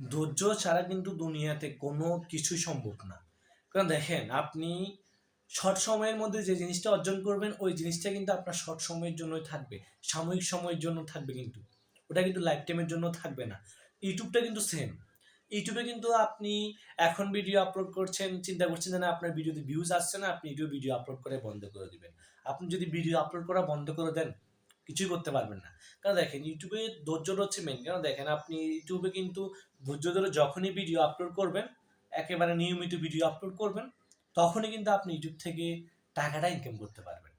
ধৈর্য ছাড়া কিন্তু দুনিয়াতে কোনো কিছুই সম্ভব না। কারণ দেখেন, আপনি শর্ট সময়ের মধ্যে যে জিনিসটা অর্জন করবেন, ওই জিনিসটা কিন্তু আপনার শর্ট সময়ের জন্যই থাকবে, সাময়িক সময়ের জন্য থাকবে কিন্তু। ওটা কিন্তু লাইফ টাইমের জন্য থাকবে না। ইউটিউবটা কিন্তু সেম ইউটিউবে কিন্তু আপনি এখন ভিডিও আপলোড করছেন, চিন্তা করছেন যে না, আপনার ভিডিওতে ভিউজ আসছে না, আপনি ইউটিউব ভিডিও আপলোড করে বন্ধ করে দিবেন। আপনি যদি ভিডিও আপলোড করা বন্ধ করে দেন কিছুই করতে পারবেন না। কারণ দেখেন ইউটিউবে ধৈর্যটা হচ্ছে মেন কারণ দেখেন, আপনি ইউটিউবে কিন্তু ধৈর্য ধরে যখনই ভিডিও আপলোড করবেন, একেবারে নিয়মিত ভিডিও আপলোড করবেন, তখনই কিন্তু আপনি ইউটিউব থেকে টাকাটা ইনকাম করতে পারবেন।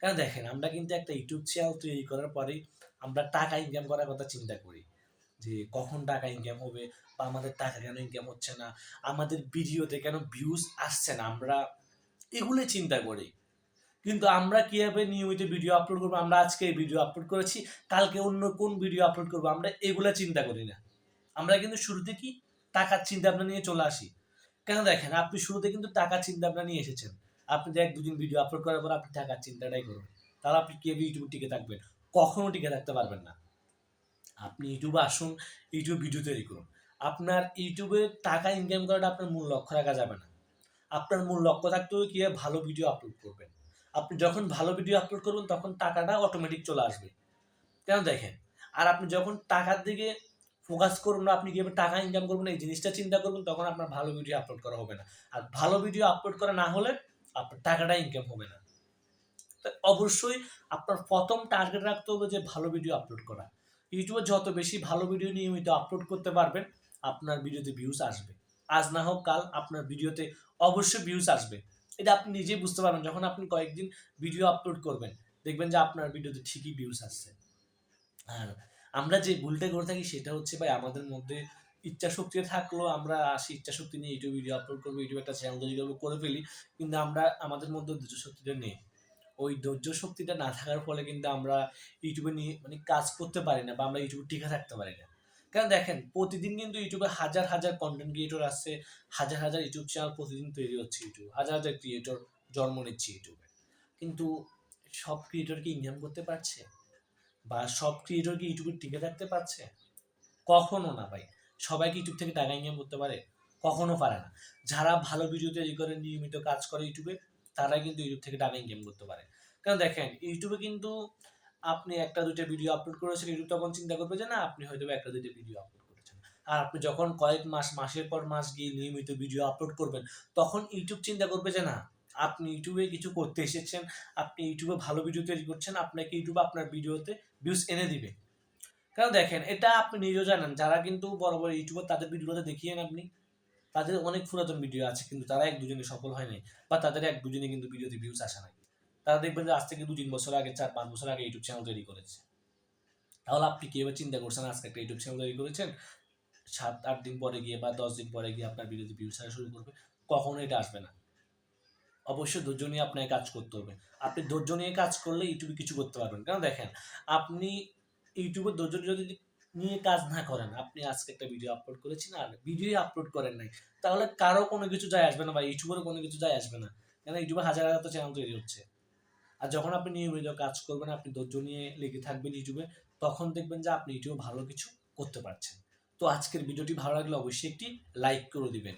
কারণ দেখেন, আমরা কিন্তু একটা ইউটিউব চ্যানেল তৈরি করার পরেই আমরা টাকা ইনকাম করার কথা চিন্তা করি। যে কখন টাকা ইনকাম হবে বা আমাদের টাকা কেন ইনকাম হচ্ছে না, আমাদের ভিডিওতে কেন ভিউজ আসছে না, আমরা এগুলো চিন্তা করি। কিন্তু আমরা কীভাবে নিয়মিত ভিডিও আপলোড করব? আমরা আজকে এই ভিডিও আপলোড করেছি, কালকে অন্য কোন ভিডিও আপলোড করব? আমরা এগুলো চিন্তা করি না। আমরা কিন্তু শুরুতে কি? টাকার চিন্তা ভাবনা নিয়ে চলে আসি। কেন দেখেন, আপনি শুরুতে কিন্তু টাকার চিন্তা ভাবনা নিয়ে এসেছেন। আপনি এক দুদিন ভিডিও আপলোড করার পর আপনি টাকার চিন্তাটাই করবেন। তাহলে আপনি কীভাবে ইউটিউবে টিকে থাকবেন? কখনো টিকে থাকতে পারবেন না। আপনি ইউটিউবে আসুন ইউটিউব ভিডিও তৈরি করুন। আপনার ইউটিউবে টাকা ইনকাম করাটা আপনার মূল লক্ষ্য রাখা যাবে না। আপনার মূল লক্ষ্য থাকতে হবে কীভাবে ভালো ভিডিও আপলোড করবেন। আপনি যখন ভালো ভিডিও আপলোড করবেন, তখন টাকাটা অটোমেটিক চলে আসবে। কেন দেখেন? আর আপনি যখন টাকার দিকে ফোকাস করুন না, আপনি কীভাবে টাকা ইনকাম করবেন, এই জিনিসটা চিন্তা করবেন, তখন আপনার ভালো ভিডিও আপলোড করা হবে না। আর ভালো ভিডিও আপলোড করা না হলে আপনার টাকাটা ইনকাম হবে না। অবশ্যই আপনার প্রথম টার্গেট রাখতে হবে যে ভালো ভিডিও আপলোড করা। ইউটিউবে যত বেশি ভালো ভিডিও নিয়মিত আপলোড করতে পারবেন, আপনার ভিডিওতে ভিউজ আসবে। আজ না হোক কাল আপনার ভিডিওতে অবশ্যই ভিউজ আসবে। এটা আপনি নিজেই বুঝতে পারবেন যখন আপনি কয়েকদিন ভিডিও আপলোড করবেন, দেখবেন যে আপনার ভিডিওতে ঠিকই ভিউজ আসছে। আর আমরা যে ভুলটা করে থাকি সেটা হচ্ছে ভাই আমাদের মধ্যে ইচ্ছা শক্তি থাকলেও আমরা আসি ইচ্ছা শক্তি নিয়ে ইউটিউব ভিডিও আপলোড করব ইউটিউব একটা চ্যানেল তৈরি করব, করে ফেলি, কিন্তু আমরা, আমাদের মধ্যে ধৈর্য শক্তিটা নেই। ওই ধৈর্য শক্তিটা না থাকার ফলে কিন্তু আমরা ইউটিউবে নিয়ে মানে কাজ করতে পারি না বা আমরা ইউটিউবে টিকে থাকতে পারি না। কারণ দেখেন, প্রতিদিন কিন্তু ইউটিউবে হাজার হাজার কন্টেন্ট ক্রিয়েটর আসছে হাজার হাজার ইউটিউব চ্যানেল প্রতিদিন তৈরি হচ্ছে ইউটিউব, হাজার হাজার ক্রিয়েটর জন্ম নিচ্ছে ইউটিউবে। কিন্তু সব ক্রিয়েটর কি ইনকাম করতে পারছে? বা সব ক্রিয়েটর কি ইউটিউবে টিকে থাকতে পারছে? কখনো না ভাই। সবাই কি ইউটিউব থেকে টাকা ইনকাম করতে পারে? কখনো পারে না। যারা ভালো ভিডিও তৈরি করে, নিয়মিত কাজ করে ইউটিউবে তারা কিন্তু ইউটিউব থেকে টাকা ইনকাম করতে পারে। কারণ দেখেন, ইউটিউবে কিন্তু আপনি একটা, দুইটা ভিডিও আপলোড করেছেন ইউটিউব তখন চিন্তা করবে যে না, আপনি হয়তো একটা, দুইটা ভিডিও আপলোড করেছেন। আর আপনি যখন কয়েক মাস, মাসের পর মাস গিয়ে নিয়মিত ভিডিও আপলোড করবেন, তখন ইউটিউব চিন্তা করবে যে না, আপনি ইউটিউবে কিছু করতে এসেছেন, আপনি ইউটিউবে ভালো ভিডিও তৈরি করছেন, আপনাকে ইউটিউবে আপনার ভিডিওতে ভিউজ এনে দিবে। কারণ দেখেন, এটা আপনি নিজেও জানেন, যারা কিন্তু বড় বড় ইউটিউবার তাদের ভিডিওতে দেখিয়েন আপনি, তাদের অনেক পুরাতন ভিডিও আছে, কিন্তু তারা এক দুজনে সফল হয় নাই, বা তাদের এক দুজনে কিন্তু ভিডিওতে ভিউজ আসে নাই। তারা দেখবেন যে আজ থেকে দু তিন বছর আগে, চার পাঁচ বছর আগে ইউটিউব চ্যানেল তৈরি করেছে। তাহলে আপনি কীভাবে চিন্তা করছেন, আজকে একটা ইউটিউব চ্যানেল তৈরি করেছেন? সাত, আট দিন পরে গিয়ে বা দশ দিন পরে গিয়ে আপনার ভিডিওতে ভিউজ ছাড়া শুরু করবে, কখনো এটা আসবে না। অবশ্যই ধৈর্য নিয়ে আপনাকে কাজ করতে হবে। আপনি ধৈর্য নিয়ে কাজ করলে ইউটিউবে কিছু করতে পারবেন। কারণ দেখেন, আপনি ইউটিউবে ধৈর্য যদি নিয়ে কাজ না করেন, আপনি আজকে একটা ভিডিও আপলোড করেছেন আর ভিডিও আপলোড করেন নাই, তাহলে কারও কোনো কিছু যায় আসবে না বা ইউটিউবেরও কোনো কিছু যায় আসবে না। কেন? ইউটিউবে হাজার হাজার তো চ্যানেল তৈরি হচ্ছে। আর যখন আপনি নিয়মিত কাজ করবেন, আপনি ধৈর্য নিয়ে লেগে থাকবেন ইউটিউবে, তখন দেখবেন যে আপনি ইউটিউবে ভালো কিছু করতে পারছেন। তো আজকের ভিডিওটি ভালো লাগলে অবশ্যই একটি লাইক করে দিবেন।